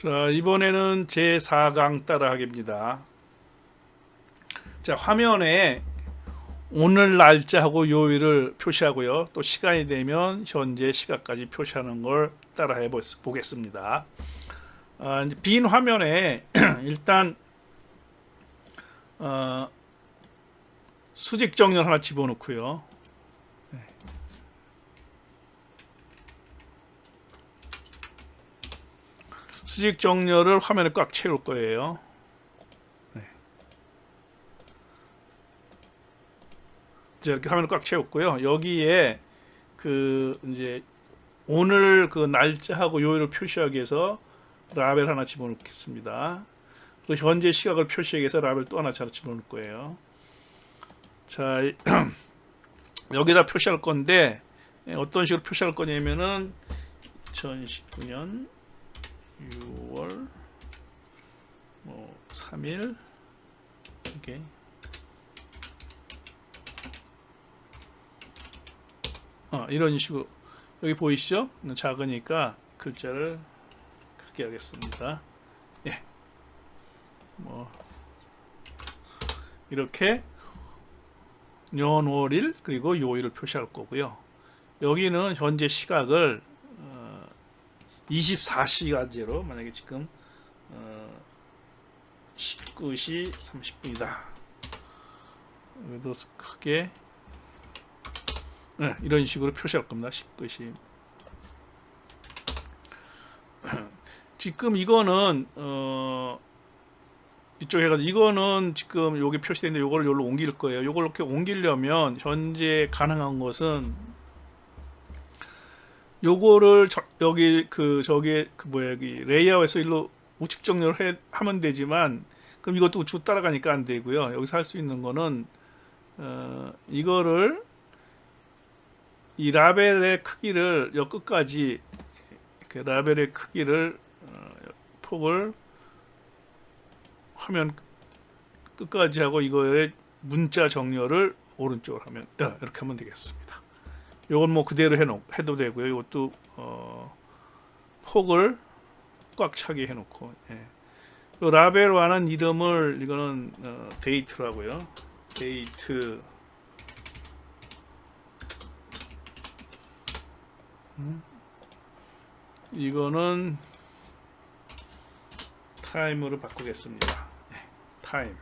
자, 이번에는 제4강 따라하기입니다. 자, 화면에 오늘 날짜하고 요일을 표시하고요. 또 시간이 되면 현재 시각까지 표시하는 걸 따라해 보- 보겠습니다. 아, 빈 화면에 일단 어, 수직 정렬 하나 집어넣고요. 수직 정렬을 화면에 꽉 채울 거예요. 네. 이제 이렇게 화면을 꽉 채웠고요. 여기에 그 이제 오늘 그 날짜하고 요일을 표시하기 위해서 라벨 하나 집어넣겠습니다. 또 현재 시각을 표시하기 위해서 라벨 또 하나 잘 집어넣을 거예요. 자, 이- 여기다 표시할 건데 예, 어떤 식으로 표시할 거냐면은 2019년 6월 뭐 3일 이게 어, 이런 식으로 여기 보이시죠? 작으니까 글자를 크게 하겠습니다. 예. 뭐 이렇게 연월일 그리고 요일을 표시할 거고요. 여기는 현재 시각을 어, 24시간제로 만약에 지금 어, 19시 30분이다. 여기도 크게 네, 이런 식으로 표시할 겁니다. 19시 지금 이거는 어 이쪽 해가지고 이거는 지금 여기 표시되는데 요걸 여기로 옮길 거예요. 요걸 이렇게 옮기려면 현재 가능한 것은 요거를 저, 여기 그 저기 그 뭐야 여기 레이아웃에서 일로 우측 정렬을 해, 하면 되지만 그럼 이것도 우측 따라가니까 안 되고요. 여기서 할 수 있는 거는 어, 이거를 이 라벨의 크기를 여 끝까지 그 라벨의 크기를 어, 폭을 화면 끝까지 하고 이거의 문자 정렬을 오른쪽으로 하면 야, 이렇게 하면 되겠습니다. 요건 뭐 그대로 해놓 해도 되고요. 이것도 어, 폭을 꽉 차게 해놓고 예. 요 라벨과는 이름을 이거는 어, 데이트라고요. 데이트 음. 이거는 타임으로 바꾸겠습니다. 네, 타임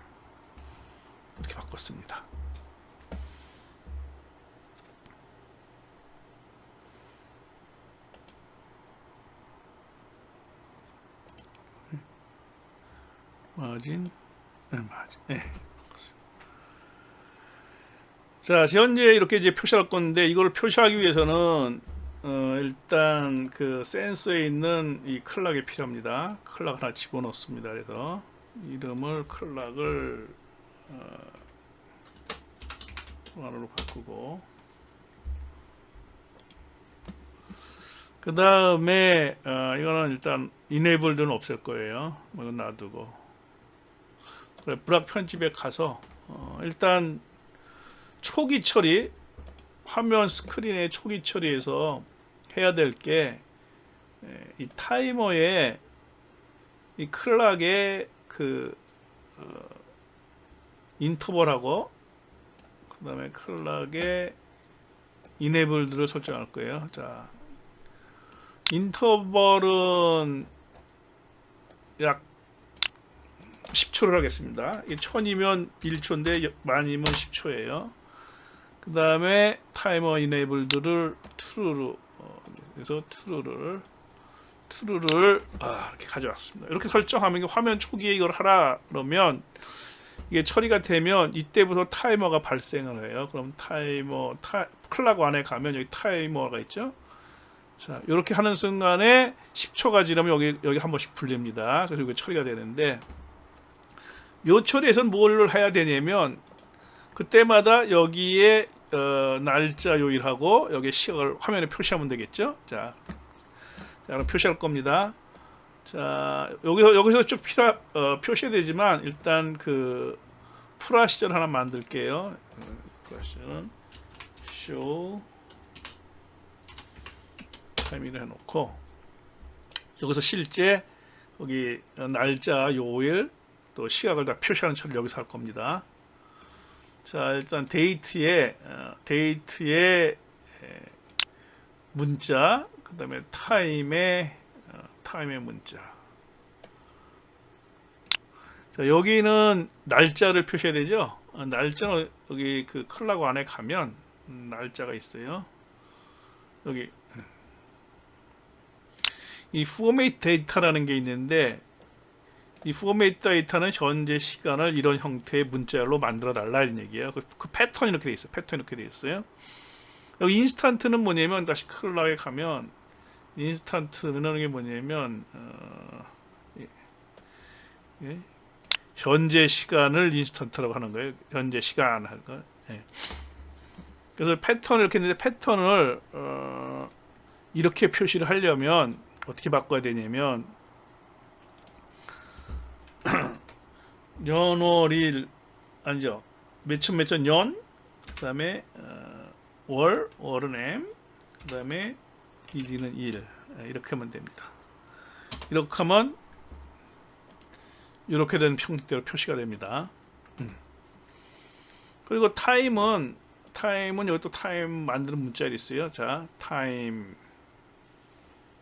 이렇게 바꿨습니다. 마진, 네, 마진, 네. 자, 현재 이렇게 이제 표시할 건데 이걸 표시하기 위해서는 어, 일단 그 센서에 있는 이 클락이 필요합니다. 클락 하나 집어넣습니다. 그래서 이름을 클락을 어, 하나로 바꾸고 그 다음에 어, 이거는 일단 enabled는 없앨 거예요. 뭐 이건 놔두고 브락 편집에 가서 어, 일단 초기 처리 화면 스크린의 초기 처리에서 해야 될 게 이 타이머에 이 클락의 그 어, 인터벌하고 그 다음에 클락의 이네블드를 설정할 거예요. 자, 인터벌은 약 10초를 하겠습니다. 이게 1000이면 1초인데 만이면 10초예요. 그 다음에 타이머 이네이블드를 true로 어, 그래서 true를 true를 아, 이렇게 가져왔습니다. 이렇게 설정하면 화면 초기에 이걸 하라 그러면 이게 처리가 되면 이때부터 타이머가 발생을 해요. 그럼 타이머 타, 클락 안에 가면 여기 타이머가 있죠. 자, 이렇게 하는 순간에 10초가 지나면 여기 여기 한 번씩 풀립니다. 이게 처리가 되는데 요 처리에서는 뭘 해야 되냐면 그때마다 여기에 어, 날짜 요일하고 여기 시각을 화면에 표시하면 되겠죠. 자, 자 그럼 표시할 겁니다. 자 여기서 여기서 좀 필요 어, 표시해야 되지만 일단 그 프라 시절 하나 만들게요. 프라 시절은 쇼 타임을 해놓고 여기서 실제 여기 날짜, 요일, 또 시각을 다 표시하는 처리를 여기서 할 겁니다. 자, 일단 데이트에 어, 데이트에 에, 문자, 그 다음에 타임에 어, 타임의 문자. 자, 여기는 날짜를 표시해야 되죠. 어, 날짜는 여기 그 컬러고 안에 가면 음, 날짜가 있어요. 여기 이 포메이트 데이터라는 게 있는데 이 포메이트 데이터는 현재 시간을 이런 형태의 문자로 만들어 달라 이런 얘기예요. 그, 그 패턴이 이렇게 돼 있어요. 패턴이 이렇게 돼 있어요. 여기 인스턴트는 뭐냐면 다시 컬러에 가면 인스턴트는 이게 뭐냐면 어, 예, 예, 현재 시간을 인스턴트라고 하는 거예요. 현재 시간 할 거. 예. 그래서 패턴을 이렇게 했는데 패턴을 어, 이렇게 표시를 하려면 어떻게 바꿔야 되냐면 연월일 아니죠 몇천 몇천 연 그다음에 어, 월 월은 m 그 다음에 일일은 일 예, 이렇게 하면 됩니다. 이렇게 하면 이렇게 된 형태로 표시가 됩니다. 음. 그리고 타임은 타임은 여기 또 타임 만드는 문자가 있어요. 자 타임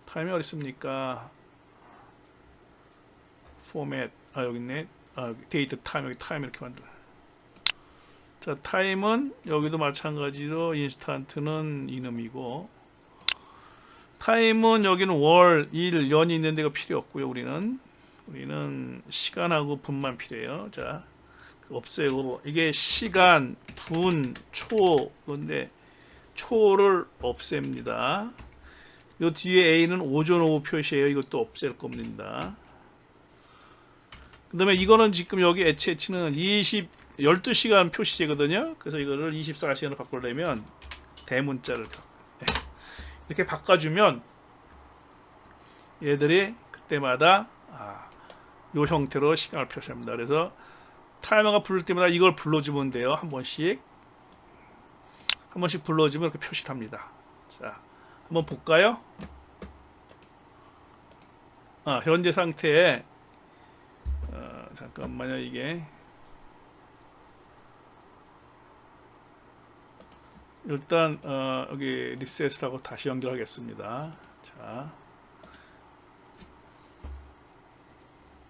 타임이 어디 있습니까? 포맷 아 여기 있네. 아 데이트 타임 여기 타임 이렇게 만들어. 자 타임은 여기도 마찬가지로 인스턴트는 이놈이고 타임은 여기는 월, 일, 연이 있는 데가 필요 없고요. 우리는 우리는 시간하고 분만 필요해요. 자 없애고 이게 시간, 분, 초 근데 초를 없앱니다. 요 뒤에 A는 오전 오후 표시예요. 이것도 없앨 겁니다. 그 다음에 이거는 지금 여기 HH는 20, 12시간 표시제거든요. 그래서 이거를 24시간으로 바꾸려면 대문자를 예. 이렇게 바꿔주면 얘들이 그때마다 아, 요 형태로 시간을 표시합니다. 그래서 타이머가 부를 때마다 이걸 불러주면 돼요. 한 번씩 한 번씩 불러주면 이렇게 표시를 합니다. 자, 한번 볼까요? 아, 현재 상태에 어, 잠깐만요 이게. 일단 어, 여기 리셋하고 다시 연결하겠습니다. 자,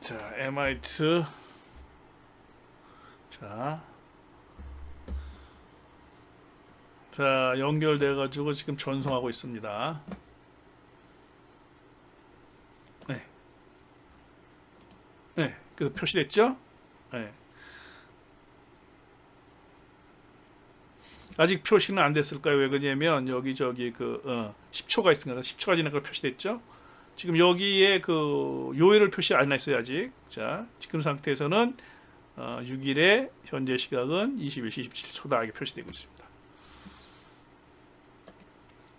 자 MIT 자, 자 연결돼 가지고 지금 전송하고 있습니다. 네, 네, 그래서 표시됐죠? 네. 아직 표시는 안 됐을까요? 왜 그러냐면 여기 저기 그 어, 10초가 있으니까 10초가 지나가 표시됐죠? 지금 여기에 그 요일을 표시 안 했어요 아직. 자 지금 상태에서는 어, 6일에 현재 시각은 21시 27초다 이렇게 표시되고 있습니다.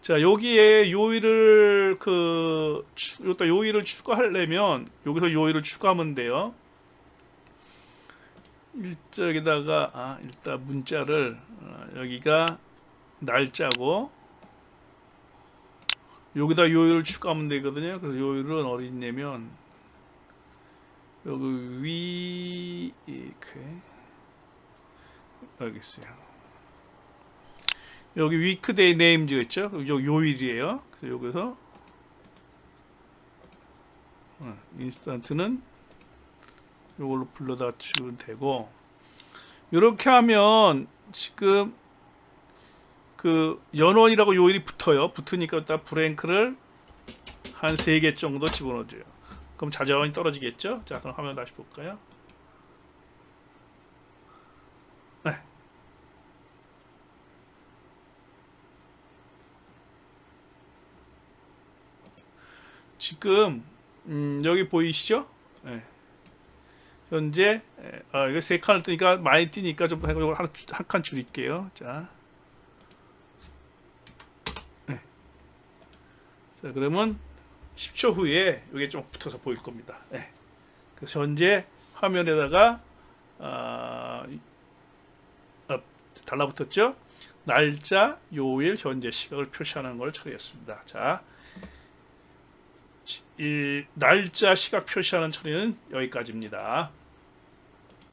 자 여기에 요일을 그 요일을 추가하려면 여기서 요일을 추가하면 돼요. 일적에다가 아, 일단 문자를 어, 여기가 날짜고 여기다 요일을 추가하면 되거든요. 그래서 요일은 어디 있냐면 여기 위 이렇게 여기 있어요. 여기 위크데이 네임즈 있죠? 여기 요일이에요. 그래서 여기서 어, 인스턴트는 이걸로 불러다 주면 되고 이렇게 하면 지금 그 연원이라고 요일이 붙어요. 붙으니까 일단 브랭크를 한 세 개 정도 집어넣어줘요. 그럼 자전이 떨어지겠죠? 자, 그럼 화면 다시 볼까요? 네. 지금 음, 여기 보이시죠? 네. 현재 아, 이거 세 칸을 뜨니까 많이 뛰니까 좀한칸 줄일게요. 자, 네. 자 그러면 10초 후에 이게 좀 붙어서 보일 겁니다. 네. 그래서 현재 화면에다가 아, 아, 달라붙었죠? 날짜, 요일, 현재 시각을 표시하는 걸 처리했습니다. 자, 이 날짜 시각 표시하는 처리는 여기까지입니다.